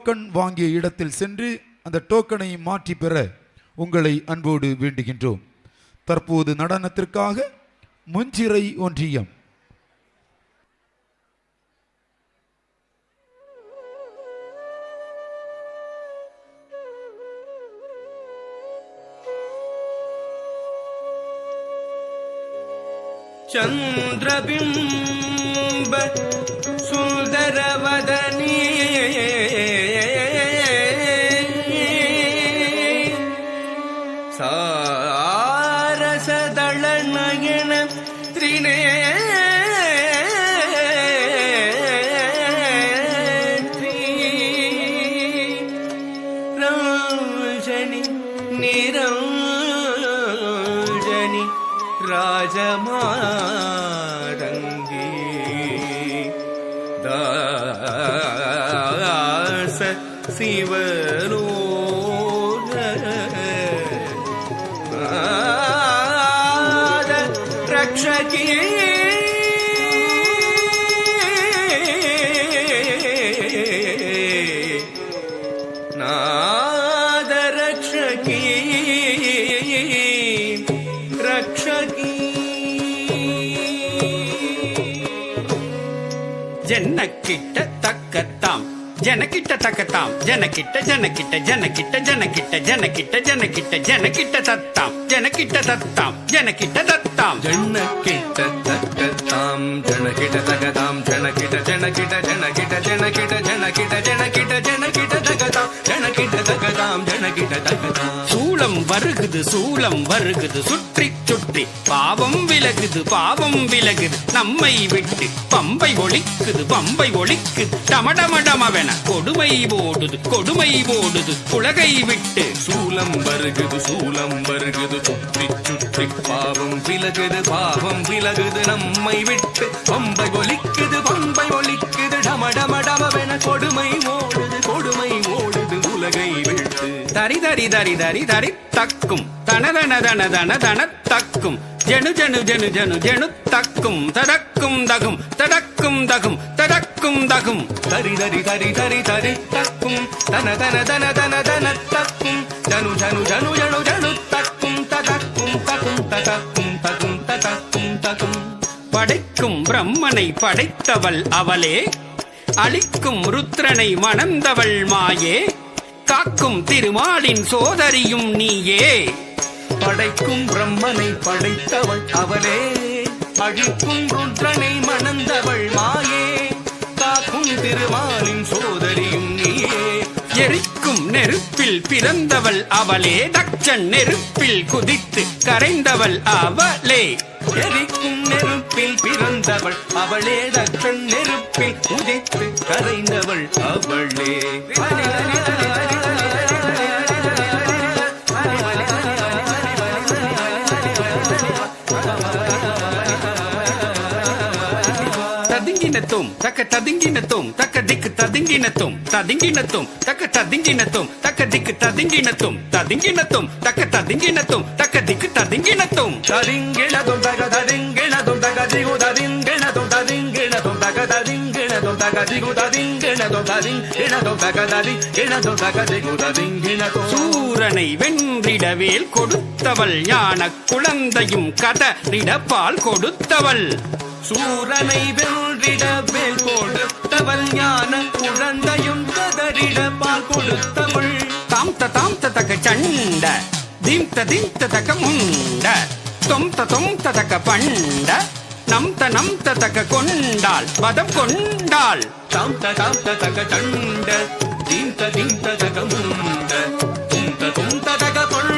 Token வாங்கிய இடத்தில் சென்று அந்த டோக்கனை மாற்றி பெற உங்களை அன்போடு வேண்டுகின்றோம். தற்போது நடனத்திற்காக முஞ்சிறை ஒன்றியம். சந்திரபிம்ப சுந்தரவதன் ஜனி நிரஞ்சனி ராஜமாரங்கி. தாச சிவரோ ரக்ஷகே. ஜன்னக்கிட்ட தக்கத்தாம் ஜனக்கிட்ட தக்கத்தாம் ஜனக்கிட்ட ஜனக்கிட்ட ஜனக்கிட்ட ஜனக்கிட்ட ஜனக்கிட்ட ஜனக்கிட்ட ஜனக்கிட்ட தத்தாம் ஜனக்கிட்ட தத்தாம் ஜனக்கிட்ட தத்தாம் ஜனக்கிட்ட தக்கதாம் ஜனகிட்ட தகதாம் ஜனகிட்ட ஜனகிட்ட ஜனகிட்ட ஜனகிட்ட ஜனகிட்ட ஜனகிட்ட ஜனகிட்ட தகதாம் ஜனகிட்ட தகதாம் ஜனகிட்ட தகதாம் சூளம் வருகுது சூளம் வருகுது சுற்றி சுற்றி பாவம் விலகுது பாவம் விலகுது. நம்மை விட்டு பம்பை ஒழிக்குது பம்பை ஒழிக்குது டமடமடமவென கொடுமை ஓடுது கொடுமை ஓடுது. உலகை விட்டு சூலம் வருகுது சூலம் வருகுது. சுற்றி சுற்றி பாவம் விலகுது பாவம் விலகுது. நம்மை விட்டு பம்பை ஒழிக்குது பம்பை ஒழிக்குது டமடமடமவென கொடுமை ஓடுது கொடுமை ஓடுது. உலகை விட்டு தரி தரி தரி தரி தரி தக்கும். தனதன தன தன தன தக்கும். ஜனு ஜனு ஜனு ஜனு ஜனு தக்கும். தடக்கும் தகும். தடக்கும் தகும். தடக்கும் தகும். தரி தரி தரி தரி தரி தக்கும். தன தன தன தன தன தக்கும். ஜனு ஜனு ஜனு ஜனு ஜனு தக்கும். ததக்கும் தகும் ததக்கும் தகும் ததக்கும் தகும். படைக்கும் பிரம்மனை படைத்தவள் அவளே. அழிக்கும் ருத்ரனை மணந்தவள் மாயே. காக்கும் திருமாலின் சோதரியும் நீயே. படைக்கும் பிரம்மனை படைத்தவள் அவளே. அழிக்கும் ருத்ரனை மணந்தவள் மாயே. காக்கும் திருமாலின் சோதரியும் நீயே. எரிக்கும் நெருப்பில் பிறந்தவள் அவளே. தச்சன் நெருப்பில் குதித்து கரைந்தவள் அவளே. எரிக்கும் நெருப்பில் பிறந்தவள் அவளே. தக்கன் நெருப்பில் குதித்து கரைந்தவள் அவளே. ததுங்கினத்தும் தக்க ததுங்கினத்தும் தக்க திக்கு ததுங்கினத்தும் ததுங்கினத்தும் தக்க ததுங்கினத்தும் தக்க திக்கு ததுங்கினத்தும் ததுங்கினத்தும் தக்க ததுங்கினத்தும் தக்க திக்கு ததுங்கினத்தும். ததுங்கினதும் தக ததுங்கினதும் தக திகு ததுங்கினதும் ததுங்கினதும் தக ததுங்கினதும் தக திகு ததுங்கினதும் ததுங்கினதும் தக தரிங்கிணதும் தக திகு ததுங்கினதும். சூரனை வென்றிடவேல் கொடுத்தவள் ஞான குழந்தையும் கதறிடப்பால் கொடுத்தவள். சூரனை வென்றிடவேல் கொடுத்தவள் ஞான குழந்தையும் கதறிடப்பால் கொடுத்தவள். தாம்த தாம்த தக சண்ட தீம் த தக முண்ட தொம்த தொம்த தக பண்ட நம்த நம்த தக த கொண்டாள் பதம் கொண்டாள். தாம்த தாம்த தக சண்ட தீம் த தக முண்ட தும் ததக தும்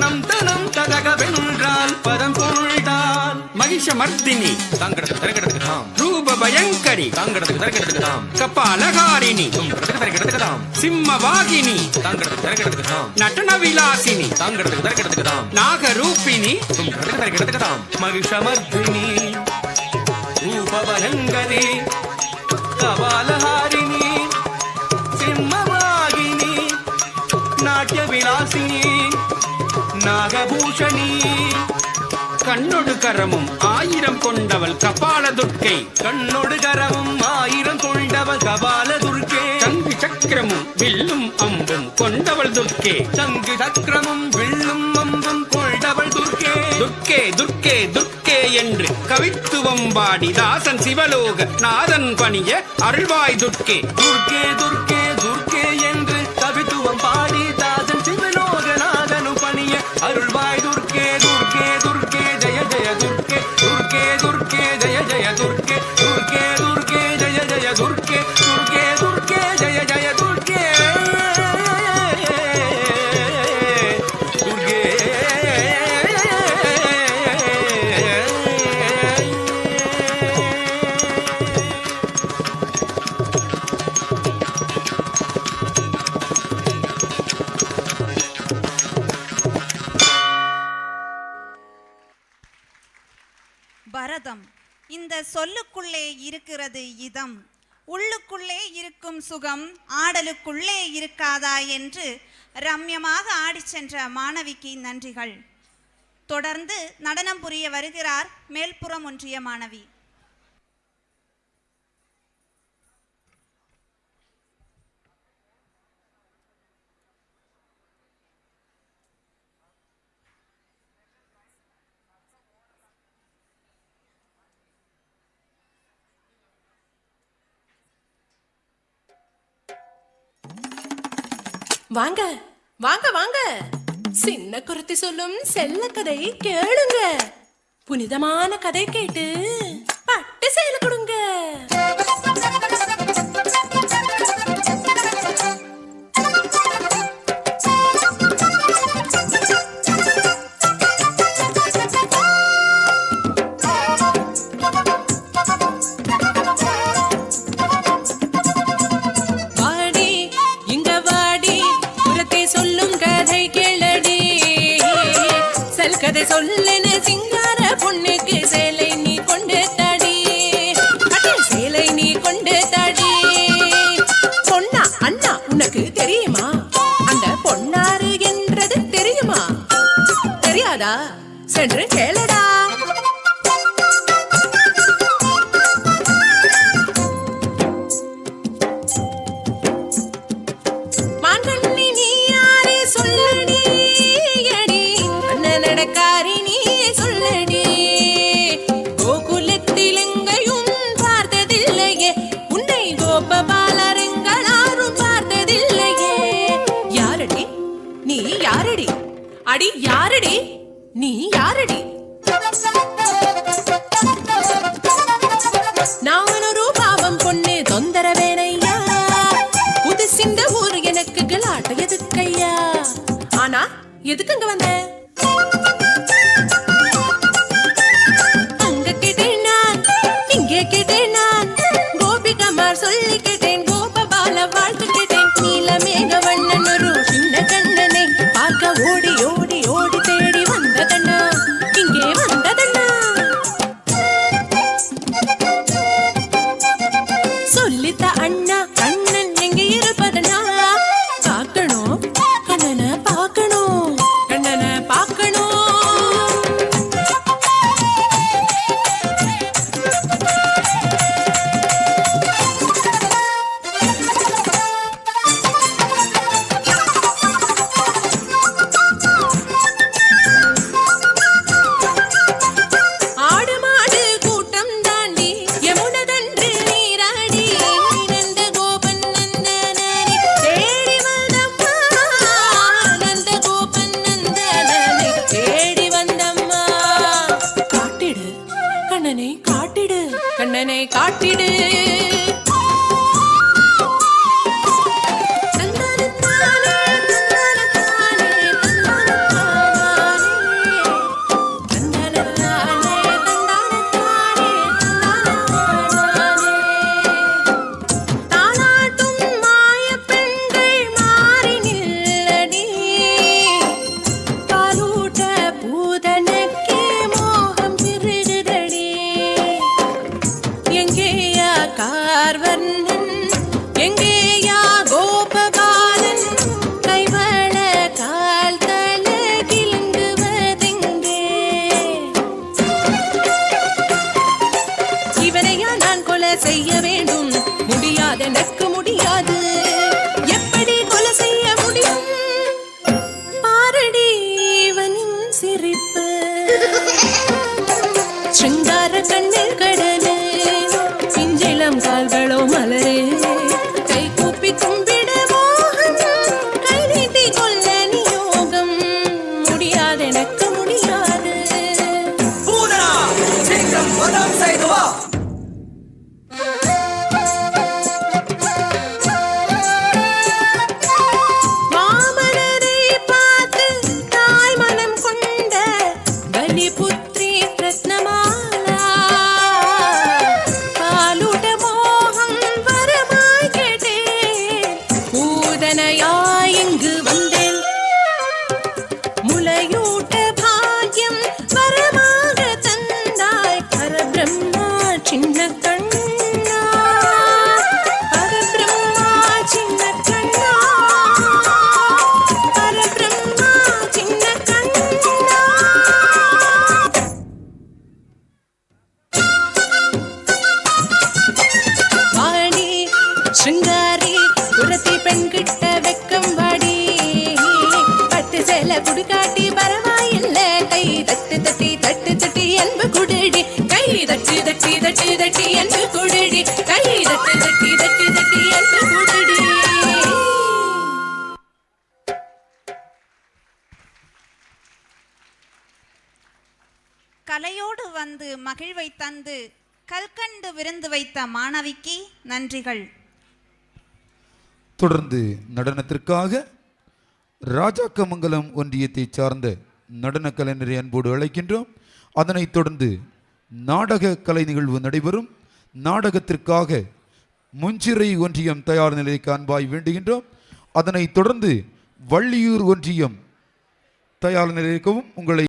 நம் தனம் ததக வென்றால் பதம் கொண்டால் மகிஷமர்தினி தாங்கடத்துக்கு தரக்கிடத்துக்கு தாம் ரூப பயங்கரி தாங்கடத்துக்கு தரக்கிடத்துக்கு தாம் கபாலகாரிணி தும் கடத்துக்கு தரக்கிடத்துக்கு தாம் சிம்மவாகினி தாங்கடத்துக்கு தரக்கிடத்துக்கு நடன விலாசினி தாங்கடத்துக்கு தரக்கிடத்துக்கு தாம் நாகரூபிணி தும் மகிஷ மர்த்தினி ரூப பயங்கரி பூஷணி. கண்ணொடு கரமும் ஆயிரம் கொண்டவள் கபால துர்க்கை. கண்ணொடு கரமும் ஆயிரம் கொண்டவள் கபால துர்க்கே. தங்கு சக்கரமும் வில்லும் அம்பும் கொண்டவள் துர்க்கே. தங்கு சக்கரமும் வில்லும் அம்பும் கொண்டவள் துர்க்கே. துர்க்கே துர்க்கே துர்க்கே என்று கவித்துவம் பாடி தாசன் சிவலோக நாதன் பணிய அருள்வாய் துர்க்கே. துர்க்கே துர்க்கே இருக்கிறது இதம். உள்ளுக்குள்ளே இருக்கும் சுகம் ஆடலுக்குள்ளே இருக்காதா என்று ரம்யமாக ஆடி சென்ற மாணவிக்கு நன்றிகள். தொடர்ந்து நடனம் புரிய வருகிறார் மேல்புறம் ஒன்றிய மாணவி. வாங்க வாங்க வாங்க. சின்ன குருத்தி சொல்லும் செல்ல கதை கேளுங்க. புனிதமான கதை கேட்டு சென்று கேளடா. எதுக்கு அங்க வந்த? கண்ணனை காட்டிடு. விருந்து வைத்த மாணவிக்கு நன்றிகள். தொடர்ந்து நடனத்திற்காக ராஜாக்கமங்கலம் ஒன்றியத்தை சார்ந்த நடன கலைஞரை அன்போடு அழைக்கின்றோம். அதனைத் தொடர்ந்து நாடக கலை நிகழ்வு நடைபெறும். நாடகத்திற்காக முஞ்சிறை ஒன்றியம் தயார் நிலை காண்பாய் வேண்டுகின்றோம். அதனைத் தொடர்ந்து வள்ளியூர் ஒன்றியம் தயார் நிலைக்கவும் உங்களை